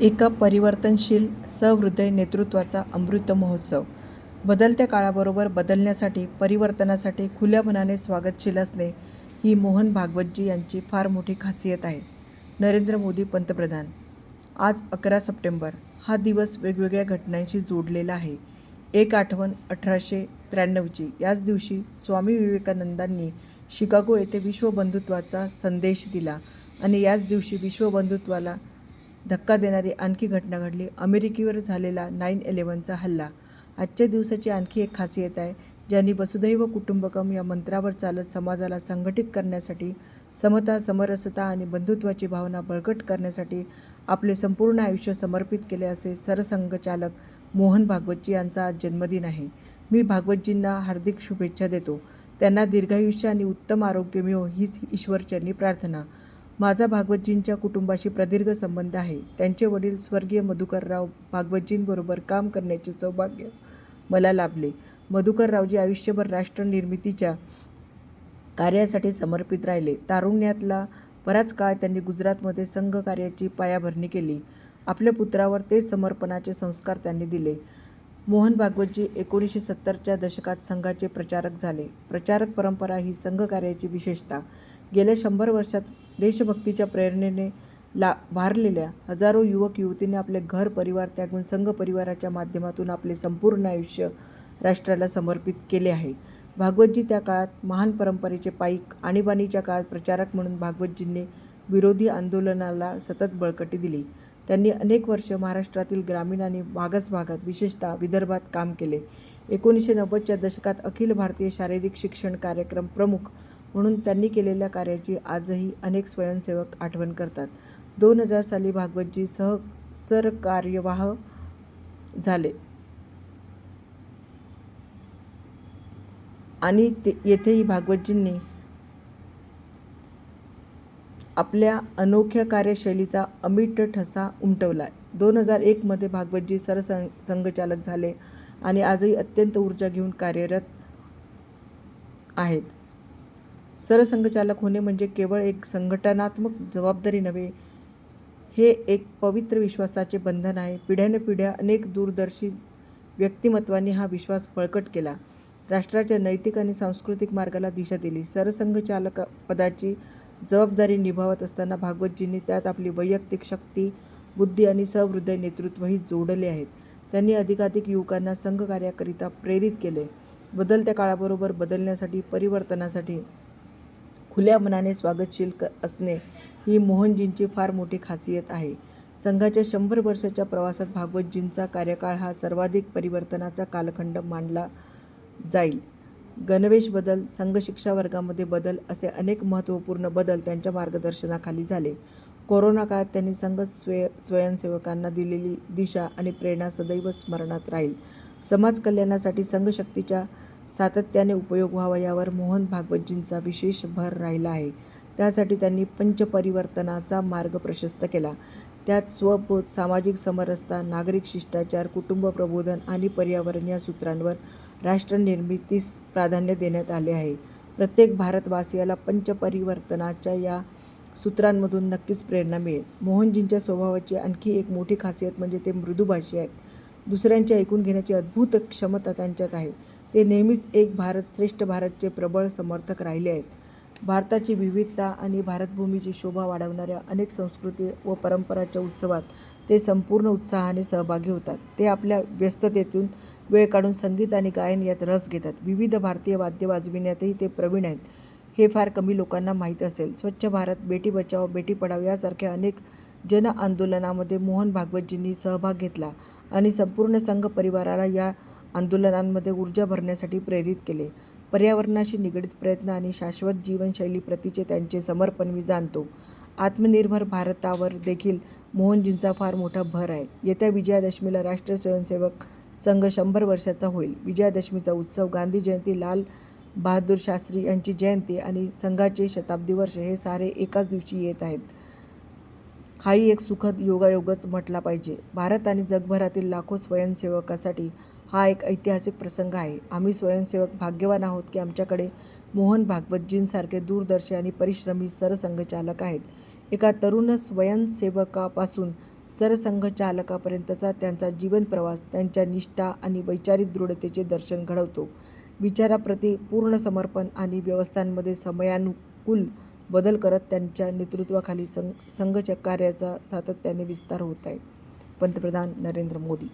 एका परिवर्तनशील सहृदय नेतृत्वाचा अमृत महोत्सव. बदलत्या काळाबरोबर बदलण्यासाठी परिवर्तनासाठी खुल्या मनाने स्वागतशील असणे ही मोहन भागवतजी यांची फार मोठी खासियत आहे. नरेंद्र मोदी पंतप्रधान. आज अकरा सप्टेंबर. हा दिवस वेगवेगळ्या घटनांशी जोडलेला आहे. एक आठवण अठराशे त्र्याण्णवची. याच दिवशी स्वामी विवेकानंदांनी शिकागो येथे विश्वबंधुत्वाचा संदेश दिला आणि याच दिवशी विश्वबंधुत्वाला धक्का देणारी आणखी घटना घडली. अमेरिकेवर झालेला नाईन इलेव्हनचा हल्ला. आजच्या दिवसाची आणखी एक खासियत आहे ज्यांनी वसुधैव कुटुंबकम या मंत्रावर चालत समाजाला संघटित करण्यासाठी समता समरसता आणि बंधुत्वाची भावना बळकट करण्यासाठी आपले संपूर्ण आयुष्य समर्पित केले असे सरसंघचालक मोहन भागवतजी यांचा आज जन्मदिन आहे. मी भागवतजींना हार्दिक शुभेच्छा देतो. त्यांना दीर्घायुष्य आणि उत्तम आरोग्य मिळो हीच ईश्वरचरणी प्रार्थना. माझा भागवतजींच्या कुटुंबाशी प्रदीर्घ संबंध आहे. त्यांचे वडील स्वर्गीय मधुकरराव भागवतजींबरोबर काम करण्याचे सौभाग्य मला लाभले. मधुकररावजी आयुष्यभर राष्ट्रनिर्मितीच्या कार्यासाठी समर्पित राहिले. तारुण्यातला बराच काळ त्यांनी गुजरातमध्ये संघ कार्याची पायाभरणी केली. आपल्या पुत्रावर तेच समर्पणाचे संस्कार त्यांनी दिले. मोहन भागवतजी एकोणीसशे सत्तरच्या दशकात संघाचे प्रचारक झाले. प्रचारक परंपरा ही संघ कार्याची विशेषता. गेल्या शंभर वर्षात देशभक्तीच्या प्रेरणेने ला भारलेल्या हजारो युवक युवतींनी आपले घर परिवार त्यागून संघ परिवाराच्या माध्यमातून आपले संपूर्ण आयुष्य राष्ट्राला समर्पित केले आहे. भागवतजी त्या काळात महान परंपरेचे पाईक आणीबाणीच्या काळात प्रचारक म्हणून भागवतजींनी विरोधी आंदोलनाला सतत बळकटी दिली. त्यांनी अनेक वर्ष महाराष्ट्रातील ग्रामीण आणि मागास भागात विशेषतः विदर्भात काम केले. एकोणीसशे नव्वदच्या दशकात अखिल भारतीय शारीरिक शिक्षण कार्यक्रम प्रमुख म्हणून त्यांनी केलेल्या कार्याची आजही अनेक स्वयंसेवक आठवण करतात. दोन हजार साली भागवतजी सह सरकार्यवाह झाले. आणि ते येथेही भागवतजींनी आपल्या अनोख्या कार्यशैलीचा अमिट ठसा उमटवला दोन हजार एकमध्ये भागवतजी सरसं संघचालक झाले आणि आजही अत्यंत ऊर्जा घेऊन कार्यरत आहेत. सरसंघचालक होणे म्हणजे केवळ एक संघटनात्मक जबाबदारी नव्हे हे एक पवित्र विश्वासाचे बंधन आहे. पिढ्यानपिढ्या अनेक दूरदर्शी व्यक्तिमत्वांनी हा विश्वास बळकट केला. राष्ट्राच्या नैतिक आणि सांस्कृतिक मार्गाला दिशा दिली. सरसंघचालक पदाची जबाबदारी निभावत असताना भागवतजींनी त्यात आपली वैयक्तिक शक्ती बुद्धी आणि सहृदय नेतृत्वही जोडले आहेत. त्यांनी अधिकाधिक युवकांना संघकार्याकरिता प्रेरित केले. बदलत्या काळाबरोबर बदलण्यासाठी परिवर्तनासाठी खुल्या मनाने स्वागतशील क असणे ही मोहनजींची फार मोठी खासियत आहे. संघाच्या शंभर वर्षाच्या प्रवासात भागवतजींचा कार्यकाळ हा सर्वाधिक परिवर्तनाचा कालखंड मानला जाईल. गणवेश बदल संघ शिक्षा वर्गामध्ये बदल असे अनेक महत्त्वपूर्ण बदल त्यांच्या मार्गदर्शनाखाली झाले. कोरोना काळात त्यांनी संघ स्वय स्वयंसेवकांना दिलेली दिशा आणि प्रेरणा सदैव स्मरणात राहील. समाज कल्याणासाठी संघशक्तीच्या सातत्याने उपयोग व्हावा यावर मोहन भागवतजींचा विशेष भर राहिला आहे. त्यासाठी त्यांनी पंचपरिवर्तनाचा मार्ग प्रशस्त केला. त्यात स्वबोध सामाजिक समरसता नागरिक शिष्टाचार कुटुंब प्रबोधन आणि पर्यावरण या सूत्रांवर राष्ट्रनिर्मितीस प्राधान्य देण्यात आले आहे. प्रत्येक भारतवासियाला पंचपरिवर्तनाच्या या सूत्रांमधून नक्कीच प्रेरणा मिळेल. मोहनजींच्या स्वभावाची आणखी एक मोठी खासियत म्हणजे ते मृदुभाषी आहेत. दुसऱ्यांचे ऐकून घेण्याची अद्भुत क्षमता त्यांच्यात आहे. ते नेहमीच एक भारत श्रेष्ठ भारतचे प्रबळ समर्थक राहिले आहेत. भारताची विविधता आणि भारतभूमीची शोभा वाढवणाऱ्या अनेक संस्कृती व परंपराच्या उत्सवात ते संपूर्ण उत्साहाने सहभागी होतात. ते आपल्या व्यस्ततेतून वेळ काढून संगीत आणि गायन यात रस घेतात. विविध भारतीय वाद्य वाजविण्यातही ते प्रवीण आहेत. हे फार कमी लोकांना माहीत असेल. स्वच्छ भारत बेटी बचाओ बेटी पढाओ यासारख्या अनेक जन आंदोलनामध्ये मोहन भागवतजींनी सहभाग घेतला. आणि संपूर्ण संघ परिवाराला या आंदोलनांमध्ये ऊर्जा भरण्यासाठी प्रेरित केले. पर्यावरणाशी निगडीत प्रयत्न आणि शाश्वत जीवनशैली प्रतीचे त्यांचे समर्पण मी जाणतो. आत्मनिर्भर भारतावर देखील मोहनजींचा फार मोठा भर आहे. येत्या विजयादशमीला राष्ट्रीय स्वयंसेवक संघ शंभर वर्षाचा होईल. विजयादशमीचा उत्सव गांधी जयंती लाल बहादूर शास्त्री यांची जयंती आणि संघाचे शताब्दी वर्ष हे सारे एकाच दिवशी येत आहेत. हाही एक सुखद योगायोगच म्हटला पाहिजे. भारत आणि जगभरातील लाखो स्वयंसेवकासाठी हा एक ऐतिहासिक प्रसंग आहे. आम्ही स्वयंसेवक भाग्यवान आहोत की आमच्याकडे मोहन भागवतजींसारखे दूरदर्शी आणि परिश्रमी सरसंघचालक आहेत. एका तरुण स्वयंसेवकापासून सरसंघचालकापर्यंतचा त्यांचा जीवनप्रवास त्यांच्या निष्ठा आणि वैचारिक दृढतेचे दर्शन घडवतो. विचाराप्रती पूर्ण समर्पण आणि व्यवस्थांमध्ये समयानुकूल बदल करत त्यांच्या नेतृत्वाखाली सं संघच्या कार्याचा सातत्याने विस्तार होत आहे. पंतप्रधान नरेंद्र मोदी